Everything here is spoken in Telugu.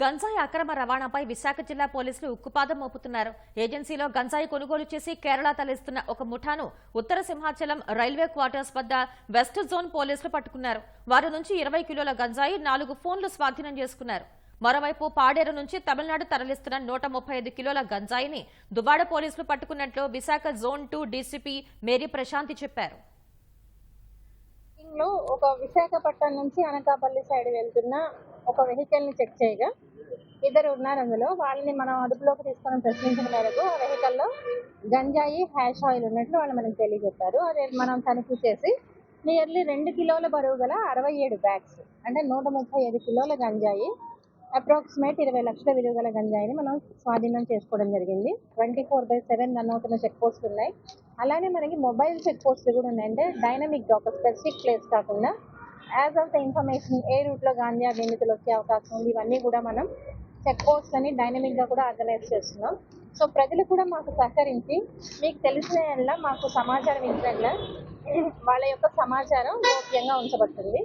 గంజాయి అక్రమ రవాణాపై విశాఖ జిల్లా పోలీసులు ఉక్కుపాదం మోపుతున్నారు. ఏజెన్సీలో గంజాయి కొనుగోలు చేసి కేరళ తరలిస్తున్న ఒక ముఠాను ఉత్తర సింహాచలం రైల్వే క్వార్టర్స్ వద్ద వెస్ట్ జోన్ పోలీసులు పట్టుకున్నారు. వారి నుంచి ఇరవై కిలోల గంజాయి నాలుగు ఫోన్లు స్వాధీనం చేసుకున్నారు. మరోవైపు పాడేరు నుంచి తమిళనాడు తరలిస్తున్న నూట ముప్పై ఐదు కిలోల గంజాయిని దుబాడ పోలీసులు పట్టుకున్నట్లు Visakha zone two DCP Mary Prashanti చెప్పారు. ఒక విశాఖపట్నం నుంచి అనకాపల్లి సైడ్ వెళ్తున్న ఒక వెహికల్ని చెక్ చేయగా ఇద్దరు ఉన్నారు అందులో. వాళ్ళని మనం అదుపులోకి తీసుకొని ప్రశ్నించిన మేరకు ఆ వెహికల్లో గంజాయి హ్యాష్ ఆయిల్ ఉన్నట్లు వాళ్ళు మనకు తెలియజెప్పారు. అదే మనం తనిఖీ చేసి నియర్లీ రెండు కిలోల బరువు గల అరవై ఏడు బ్యాగ్స్ అంటే నూట ముప్పై ఐదు కిలోల గంజాయి అప్రాక్సిమేట్ ఇరవై లక్షల విలువ గల గంజాయిని మనం స్వాధీనం చేసుకోవడం జరిగింది. Twenty four by seven run అవుతున్న చెక్ పోస్టులు ఉన్నాయి. అలానే మనకి మొబైల్ చెక్ పోస్టులు కూడా ఉన్నాయి అంటే డైనమిక్ ఒక స్పెసిఫిక్ ప్లేస్ కాకుండా యాజ్ ఆఫ్ ద ఇన్ఫర్మేషన్ ఏ రూట్లో గాంధీ గాంజా నిందితులు వచ్చే అవకాశం ఉంది ఇవన్నీ కూడా మనం చెక్ పోస్ట్ అని కూడా ఆర్గనైజ్ చేస్తున్నాం. సో ప్రజలు కూడా మాకు సహకరించి మీకు తెలిసిన మాకు సమాచారం ఇచ్చిన వాళ్ళ యొక్క సమాచారం గోప్యంగా ఉంచబడుతుంది.